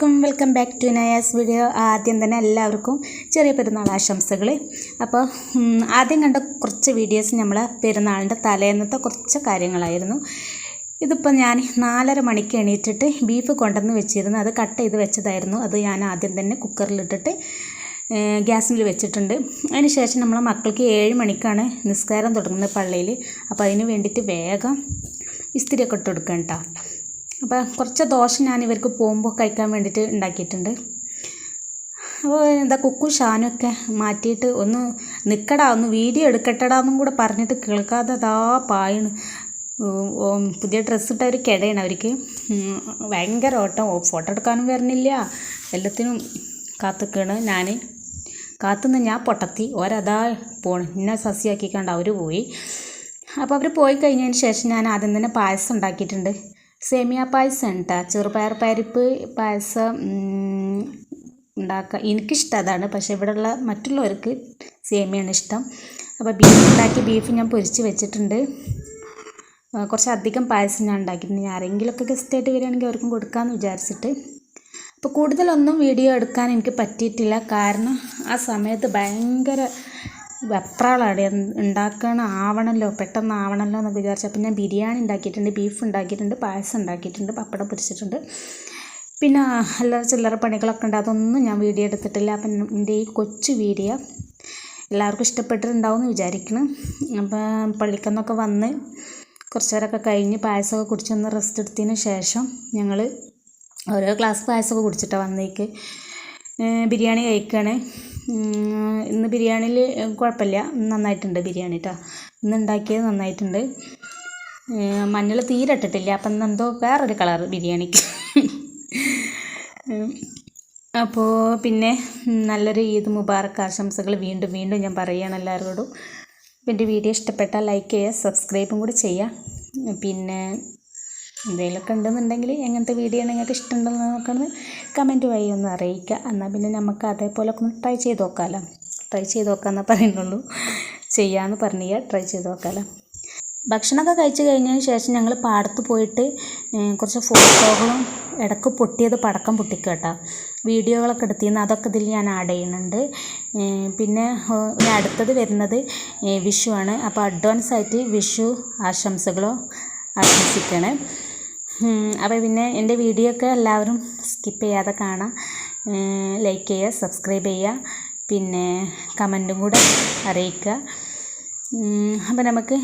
വലൈക്കും welcome back to Nayas video. ആദ്യം തന്നെ എല്ലാവർക്കും ചെറിയ പെരുന്നാൾ ആശംസകൾ അപ്പോൾ ആദ്യം കണ്ട കുറച്ച് വീഡിയോസ് നമ്മൾ പെരുന്നാളിന്റെ തലേന്നത്തെ കുറച്ച് കാര്യങ്ങളായിരുന്നു. ഇതിപ്പോൾ ഞാൻ നാലര മണിക്ക് എണീറ്റിട്ട് ബീഫ് കൊണ്ടുവന്ന് വെച്ചിരുന്നു. അത് കട്ട് ചെയ്ത് വെച്ചതായിരുന്നു. അത് ഞാൻ ആദ്യം തന്നെ കുക്കറിലിട്ടിട്ട് ഗ്യാസിൽ വെച്ചിട്ടുണ്ട്. അതിന് ശേഷം നമ്മളെ മക്കൾക്ക് ഏഴ് മണിക്കാണ് നിസ്കാരം തുടങ്ങുന്നത് പള്ളിയിൽ. അപ്പോൾ അതിന് വേണ്ടിയിട്ട് വേഗം ഇസ്തിരിയൊക്കെ ഇട്ട് കൊടുക്കണം കേട്ടോ. അപ്പോൾ കുറച്ച് ദോശ ഞാൻ ഇവർക്ക് പോകുമ്പോൾ കഴിക്കാൻ വേണ്ടിയിട്ട് ഉണ്ടാക്കിയിട്ടുണ്ട്. അപ്പോൾ എന്താ കുക്കും ഷാനൊക്കെ മാറ്റിയിട്ട് ഒന്ന് നിൽക്കടാ ഒന്ന് വീഡിയോ എടുക്കട്ടടാ എന്നും കൂടെ പറഞ്ഞിട്ട് കേൾക്കാതെ അതാ പായണ് പുതിയ ഡ്രസ്സ് ഇട്ട ഒരു കിടയാണ് അവർക്ക്. ഭയങ്കര ഓട്ടം. ഫോട്ടോ എടുക്കാനും വരണില്ല എല്ലാത്തിനും കാത്തുക്കാണ് ഞാൻ കാത്തുനിന്ന് ഞാൻ പൊട്ടത്തി. ഓരതാ പോണ്. എന്നെ സസ്യാക്കിക്കാണ്ട് അവർ പോയി. അപ്പോൾ അവർ പോയി കഴിഞ്ഞതിന് ശേഷം ഞാൻ ആദ്യം തന്നെ പായസം ഉണ്ടാക്കിയിട്ടുണ്ട്. സേമിയ പായസം കേട്ടോ ചെറുപയർ പരിപ്പ് പായസം ഉണ്ടാക്കുക എനിക്കിഷ്ടം അതാണ്. പക്ഷേ ഇവിടെയുള്ള മറ്റുള്ളവർക്ക് സേമിയാണ് ഇഷ്ടം. അപ്പോൾ ബീഫ് ഉണ്ടാക്കി ബീഫ് ഞാൻ പൊരിച്ച് വെച്ചിട്ടുണ്ട്. കുറച്ച് അധികം പായസം ഞാൻ ഉണ്ടാക്കിയിട്ടുണ്ട്. ഇനി ആരെങ്കിലുമൊക്കെ ഗസ്റ്റായിട്ട് വരികയാണെങ്കിൽ അവർക്കും കൊടുക്കാമെന്ന് വിചാരിച്ചിട്ട്. അപ്പോൾ കൂടുതലൊന്നും വീഡിയോ എടുക്കാൻ എനിക്ക് പറ്റിയിട്ടില്ല. കാരണം ആ സമയത്ത് ഭയങ്കര വെപ്രാളാണ് ഉണ്ടാക്കണ ആവണമല്ലോ പെട്ടെന്ന് ആവണമല്ലോ എന്നൊക്കെ വിചാരിച്ചപ്പോൾ ഞാൻ ബിരിയാണി ഉണ്ടാക്കിയിട്ടുണ്ട് ബീഫ് ഉണ്ടാക്കിയിട്ടുണ്ട് പായസം ഉണ്ടാക്കിയിട്ടുണ്ട് പപ്പടം പൊരിച്ചിട്ടുണ്ട്. പിന്നെ അല്ലറ ചില്ലറ പണികളൊക്കെ ഉണ്ട് അതൊന്നും ഞാൻ വീഡിയോ എടുത്തിട്ടില്ല. അപ്പം എന്റെ ഈ കൊച്ചു വീഡിയോ എല്ലാവർക്കും ഇഷ്ടപ്പെട്ടിട്ടുണ്ടാവും എന്ന് വിചാരിക്കണം. അപ്പം പള്ളിക്കന്നൊക്കെ വന്ന് കുറച്ച് നേരമൊക്കെ കഴിഞ്ഞ് പായസമൊക്കെ കുടിച്ചൊന്ന് റെസ്റ്റ് എടുത്തതിന് ശേഷം ഞങ്ങൾ ഓരോ ഗ്ലാസ് പായസമൊക്കെ കുടിച്ചിട്ടാണ് വന്നേക്ക്. ബിരിയാണി കഴിക്കുകയാണ് ഇന്ന് ബിരിയാണിയിൽ കുഴപ്പമില്ല. നന്നായിട്ടുണ്ട് ബിരിയാണി കേട്ടോ ഇന്ന് ഉണ്ടാക്കിയത് നന്നായിട്ടുണ്ട്. മഞ്ഞൾ തീരെ ഇട്ടിട്ടില്ല. അപ്പം എന്തോ വേറൊരു കളർ ബിരിയാണിക്ക്. അപ്പോൾ പിന്നെ നല്ലൊരു ഈദ് മുബാറക്ക് ആശംസകൾ വീണ്ടും വീണ്ടും ഞാൻ പറയുകയാണ് എല്ലാവരോടും. എന്റെ വീഡിയോ ഇഷ്ടപ്പെട്ടാൽ ലൈക്ക് ചെയ്യുക സബ്സ്ക്രൈബും കൂടി ചെയ്യുക. പിന്നെ എന്തെങ്കിലുമൊക്കെ ഉണ്ടെന്നുണ്ടെങ്കിൽ എങ്ങനത്തെ വീഡിയോ നിങ്ങൾക്ക് ഇഷ്ടമുണ്ടെന്ന് നോക്കണമെന്ന് കമന്റ് വഴി ഒന്ന് അറിയിക്കുക. എന്നാൽ പിന്നെ നമുക്ക് അതേപോലെ ഒക്കെ ഒന്ന് ട്രൈ ചെയ്ത് നോക്കാമല്ലോ ട്രൈ ചെയ്ത് നോക്കാമെന്നേ പറയുന്നുള്ളൂ. ചെയ്യാമെന്ന് പറഞ്ഞാൽ ട്രൈ ചെയ്ത് നോക്കാമല്ലോ ഭക്ഷണമൊക്കെ കഴിച്ച് കഴിഞ്ഞതിന് ശേഷം ഞങ്ങൾ പാടത്ത് പോയിട്ട് കുറച്ച് ഫോട്ടോകളും ഇടയ്ക്ക് പൊട്ടിയത് പടക്കം പൊട്ടിക്കേട്ടോ വീഡിയോകളൊക്കെ എടുത്തിന്ന് അതൊക്കെ ഇതിൽ ഞാൻ ആഡ് ചെയ്യുന്നുണ്ട്. പിന്നെ അടുത്തത് വരുന്നത് വിഷു ആണ്. അപ്പോൾ അഡ്വാൻസ് ആയിട്ട് വിഷു ആശംസകളോ ആശംസിക്കണേ. അപ്പോൾ പിന്നെ എന്റെ വീഡിയോ ഒക്കെ എല്ലാവരും സ്കിപ്പ് ചെയ്യാതെ കാണാം. ലൈക്ക് ചെയ്യുക സബ്സ്ക്രൈബ് ചെയ്യുക പിന്നെ കമന്റും കൂടെ അറിയിക്കുക. അപ്പോൾ നമുക്ക്